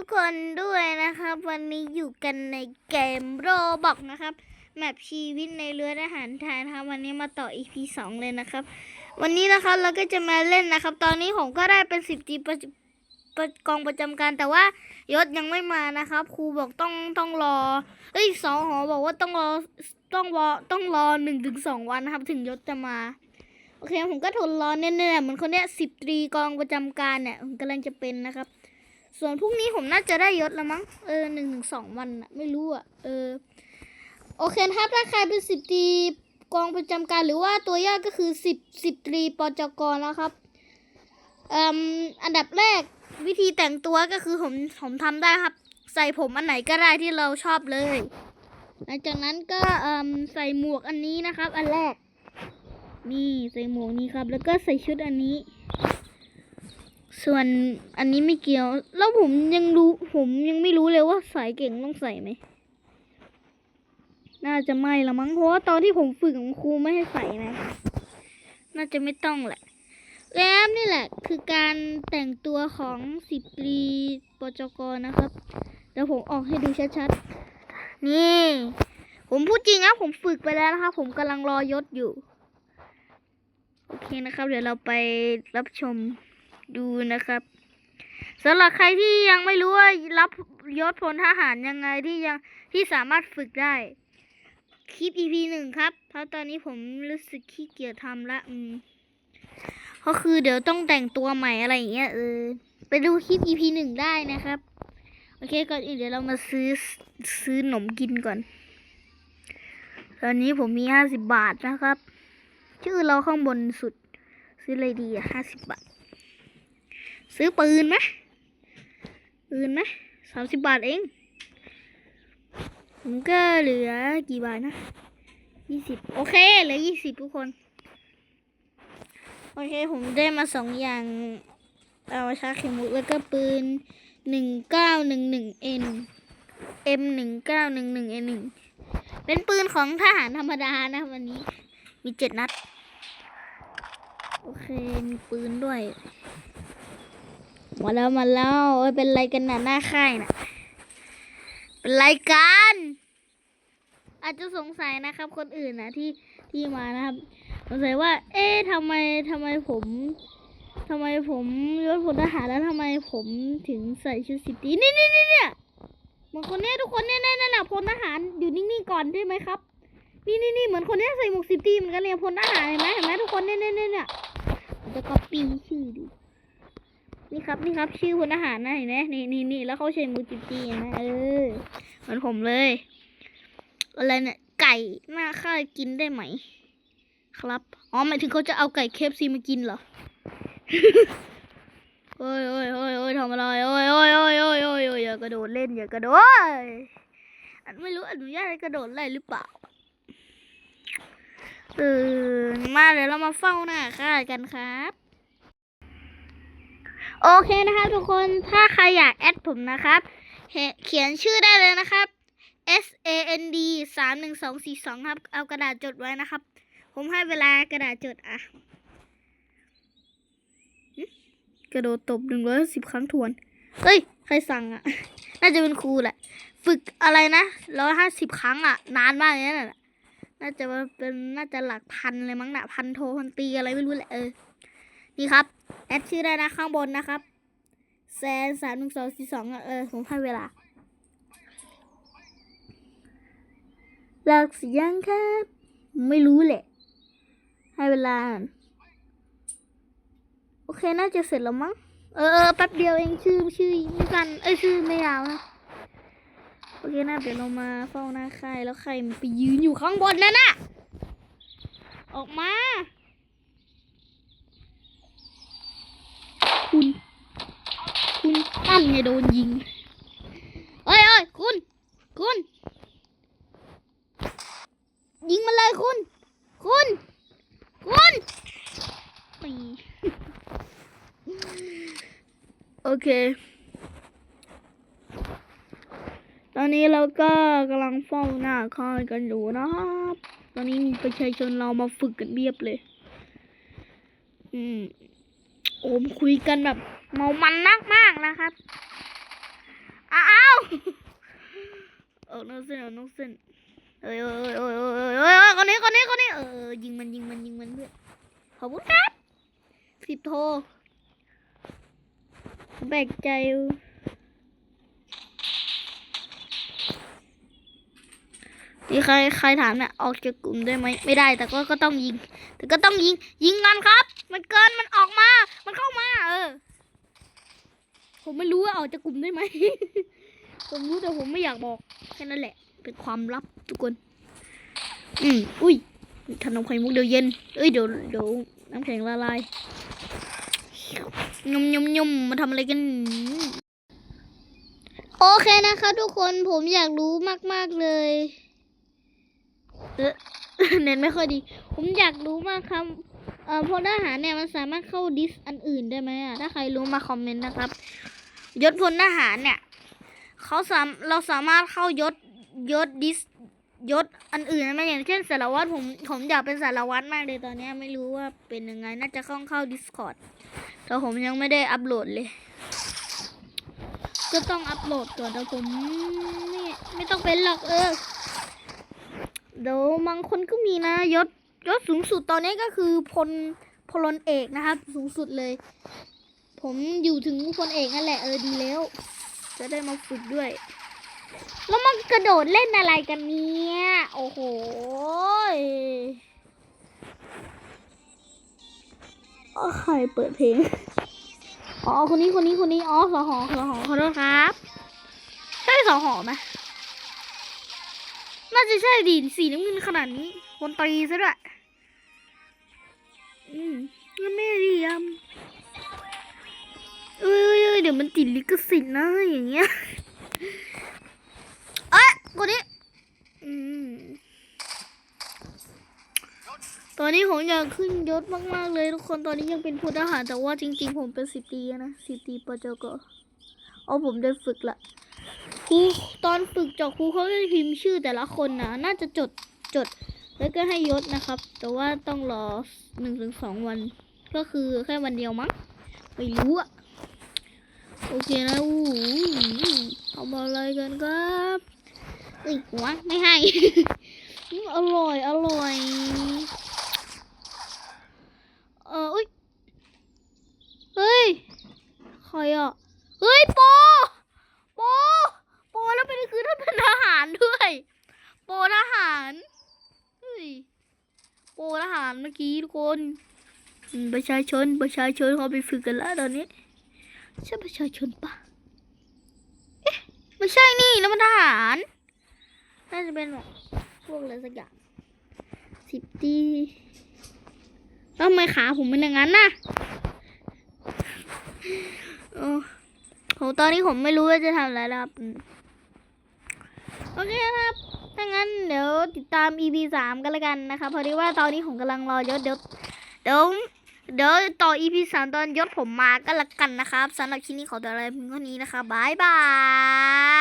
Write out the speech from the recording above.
ทุกคนด้วยนะครับ วันนี้อยู่กันในเกมโรบอกนะครับแมปชีวิตในเรือทหารไทยนะครับ วันนี้มาต่อ EP สองเลยนะครับ วันนี้นะครับเราก็จะมาเล่นนะครับ ตอนนี้ผมก็ได้เป็นสิบจีประประกองประจำการแต่ว่ายศยังไม่มานะครับ ครูบอกต้องต้องรอเอ้ยสองหอบอกว่าต้องรอต้องรอต้องรอหนึ่งถึงสองวันนะครับ ถึงยศจะมาโอเคผมก็ทนรอแน่ๆเหมือนคนเนี้ยสิบตรีกองประจำการเนี่ยผมกำลังจะเป็นนะครับ ส่วนพรุ่งนี้ผมน่าจะได้ยศล้วมั้ง เออหนึ่งถึงสองวันอะไม่รู้อะเออ โอเคครับถ้าใครเป็นสิบตรีกองประจำการหรือว่าตัวย่อก็คือสิบสิบตรีปจกรนะครับอ่มอันดับแรกวิธีแต่งตัวก็คือผมผมทำได้ครับ ใส่ผมอันไหนก็ได้ที่เราชอบเลย หลังจากนั้นก็ใส่หมวกอันนี้นะครับ อันแรก นี่ใส่หมวกนี้ครับ แล้วก็ใส่ชุดอันนี้ ส่วนอันนี้ไม่เกี่ยว แล้วผมยังรู้ผมยังไม่รู้เลยว่าสายเก่งต้องใส่ไหม น่าจะไม่ละมั้งเพราะว่าตอนที่ผมฝึกของครูไม่ให้ใส่นะ น่าจะไม่ต้องแหละ แล้วนี่แหละ คือการแต่งตัวของสิบรีปจกนะครับเดี๋ยวผมออกให้ดูชัดๆ นี่ ผมพูดจริงนะผมฝึกไปแล้วนะครับผมกำลังรอยศอยู่ โอเคนะครับ เดี๋ยวเราไปรับชม ดูนะครับสำหรับใครที่ยังไม่รู้ว่ารับยศพลทหารยังไงที่ยังที่สามารถฝึกได้ คลิป EP หนึ่งครับ เพราะตอนนี้ผมรู้สึกขี้เกียจทำละอืมก็คือเดี๋ยวต้องแต่งตัวใหม่อะไรอย่างเงี้ยเออไปดูคลิป EP หนึ่งได้นะครับ โอเคก่อนอื่นเดี๋ยวเรามาซื้อซื้อขนมกินก่อน ตอนนี้ผมมีห้าสิบบาทนะครับ ชื่อเราข้างบนสุด ซื้ออะไรดีอะห้าสิบบาท ซื้อปืนไหมปืนไหมสามสิบบาทเอง ผมก็เหลือกี่บาทนะยี่สิบโอเคเหลือยี่สิบทุกคน โอเค ผมได้มาสองอย่างเอาชาเข็มมุกแล้วก็ปืนหนึ่งเก้าหนึ่งหนึ่งเอ็นเอ็มหนึ่งเก้าหนึ่งหนึ่งเอ็นหนึ่งเป็นปืนของทหารธรรมดานะวันนี้ มีเจ็ดนัด โอเค มีปืนด้วย มาแล้วมาแล้วเอ้ยเป็นไรกันน่ะหน้าค่ายน่ะ เป็นไรกัน อาจจะสงสัยนะครับ คนอื่นนะที่ที่มานะครับ สงสัยว่า เอ๊ะทำไมทำไมผมทำไมผมยศพลทหารแล้วทำไมผมถึงใส่ชุดสิบตีนี่นี่นี่เนี่ยเหมือนคนเนี้ยทุกคนเนี่ยนั่นน่ะพลทหารอยู่นิ่งๆก่อนได้ไหมครับ นี่นี่นี่เหมือนคนเนี้ยใส่หมวกสิบตีเหมือนกันเลยพลทหารเห็นไหมเห็นไหมทุกคนเนี่ยเนี่ยเนี่ยเนี่ยจะก๊อปปี้ชื่อดู นี่ครับนี่ครับชื่อพลทหารนะเห็นไหมนี่นี่นี่แล้วเขาใช้มือจิบจีนะเออเหมือนผมเลย อะไรเนี่ยไก่หน้าข้ากินได้ไหม ครับอ๋อหมายถึงเขาจะเอาไก่เคฟซีมากินเหรอโอ้ยโอ้ยโอ้ยโอ้ยทำอะไรโอ้ยโอ้ยโอ้ยโอ้ยโอ้ยโอ้ยอย่ากระโดดเล่นอย่ากระโดดอันไม่รู้อนุญาตให้กระโดดได้หรือเปล่าเออมาเดี๋ยวเรามาเฝ้าหน้าค่ากันครับ โอเคนะครับทุกคนถ้าใครอยากแอดผมนะครับเขียนชื่อได้เลยนะครับ S A N D สามหนึ่งสองสี่สองครับ เอากระดาษจดไว้นะครับ ผมให้เวลากระดาษจดอะกระโดดตบหนึ่งร้อยสิบครั้งทวน เฮ้ย ใครสั่งอะ น่าจะเป็นครูแหละ ฝึกอะไรนะร้อยห้าสิบครั้งอะ นานมากเลยนะน่ะน่าจะเป็นน่าจะหลักพันเลยมั้งนะพันโทพันตีอะไรไม่รู้แหละเออ นี่ครับ แอดชื่อได้นะข้างบนนะครับแซนสามหนึ่งสองสี่สองเออผมให้เวลาหลักสียังครับ ไม่รู้แหละ ให้เวลา โอเคน่าจะเสร็จแล้วมั้ง เออแป๊บเดียวเองชื่อชื่อไม่สั้นเอ้ยชื่อไม่ยาวนะโอเคนะเดี๋ยวเรามาเฝ้าหน้าใค่ายแล้วใครมันไปยืนอยู่ข้างบนนั่นน่ะ ออกมา คุณ คุณตั้นไงโดนยิงเอ้ยเอ้ยคุณ คุณ ยิงมาเลยคุณ คุณ คุณปีโอเค ตอนนี้เราก็กำลังเฝ้าหน้าค่ายกันอยู่นะครับตอนนี้มีประชาชนเรามาฝึกกันเรียบเลย อืมโอมคุยกันแบบ เมามันมากมากนะครับ อ้าวออกนอกเส้นออนอกเส้นเอ้ยเอ้ยเอ้ยเอ้ยเอ้ยเอ้ยเอ้ยคนนี้คนนี้คนนี้เออยิงมันยิงมันยิงมันเพื่อนขอบคุณครับสิบโทแบกใจนี่ใครใครถามเนี่ยออกจากกลุ่มได้ไหมไม่ได้ แต่ก็ก็ต้องยิง แต่ก็ต้องยิงยิงกันครับ มันเกินมันออกมา มันเข้ามา เออ ผมไม่รู้ว่าออกจากกลุ่มได้ไหม ผมรู้แต่ผมไม่อยากบอกแค่นั้นแหละ เป็นความลับทุกคน อืมอุ้ยขนมไข่มุกเดี๋ยวเย็น เอ้ยเดี๋ยวเดี๋ยวน้ำแข็งละลายยมยมยมมาทำอะไรกัน โอเคนะคะทุกคนผมอยากรู้มาก ๆ เลยเออเน็ตไม่ค่อยดี ผมอยากรู้มากครับเอ่อพลทหารเนี่ยมันสามารถเข้าดิสอันอื่นได้ไหมอะ ถ้าใครรู้มาคอมเมนต์นะครับ ยศพลทหารเนี่ยเขาสามเราสามารถเข้ายศยศดิสยศอันอื่นได้ไหมอย่างเช่นสารวัตรผมผมอยากเป็นสารวัตรมากเลยตอนนี้ไม่รู้ว่าเป็นยังไงน่าจะเข้าเข้า Discord แต่ผมยังไม่ได้อัปโหลดเลย ก็ต้องอัปโหลดก่อนแต่ผมไม่ไม่ต้องเป็นหรอกเออเดี๋ยวบางคนก็มีนะยศยศสูงสุดตอนนี้ก็คือพลพลเอกนะครับ สูงสุดเลย ผมอยู่ถึงพลเอกนั่นแหละเออดีแล้ว จะได้มาฝึกด้วย แล้วมันกระโดดเล่นอะไรกันเนี่ยโอ้โหอ๋อใครเปิดเพลง อ๋อ คนนี้คนนี้คนนี้ อ๋อสอหอสอหอขอโทษครับ ใช่สอหอไหมน่าจะใช่ดิสีน้ำเงินขนาดนี้ คนตีซะด้วย อืมยังไม่เรีย ดี๋ยวมันติดลิขสิทธิ์นะอย่างเงี้ยเอ้ยคนนี้อืมตอนนี้ผมอยากขึ้นยศมากๆเลยทุกคนตอนนี้ยังเป็นพลทหารแต่ว่าจริง ๆ ผมเป็นสิบตีนะสิบตีปจกเอาผมได้ฝึกละครูตอนฝึกจอกครูเขาจะพิมพ์ชื่อแต่ละคนนะน่าจะจดจดแล้วก็ให้ยศนะครับ แต่ว่าต้องรอหนึ่งถึงสองวัน ก็คือแค่วันเดียวมั้งไม่รู้อะ โอเคนะอู้หูทำอะไรกันครับอ้ยหัวไม่ให้ อร่อย อร่อย เอออุ้ย เฮ้ยใครอะ เฮ้ยโปโปโปแล้วเป็นคือท่านเป็นทหารด้วย โปทหารเฮ้ยโปทหารเมื่อกี้ทุกคน ประชาชนประชาชนเขาไปฝึกกันแล้วตอนนี้ ใช่ประชาชนปะเอ๊ะไม่ใช่นี่นะมันทหารน่าจะเป็นแบบพวกอะไรสักอย่างสิบตีแล้วทำไมขาผมเป็นอย่างนั้นน่ะเออโหตอนนี้ผมไม่รู้ว่าจะทำอะไรแล้วครับ โอเคครับ ถ้างั้นเดี๋ยวติดตาม EP สามกันล้วกันนะคะ พอดีว่าตอนนี้ผมกำลังรอยศเดี๋ยวเดี๋ยว เดี๋ยวต่อ EP สามตอนยศผมมาก็แล้วกันนะครับสำหรับคลิปนี้ขอตัวลาเพียงเท่านี้นะคะบายบาย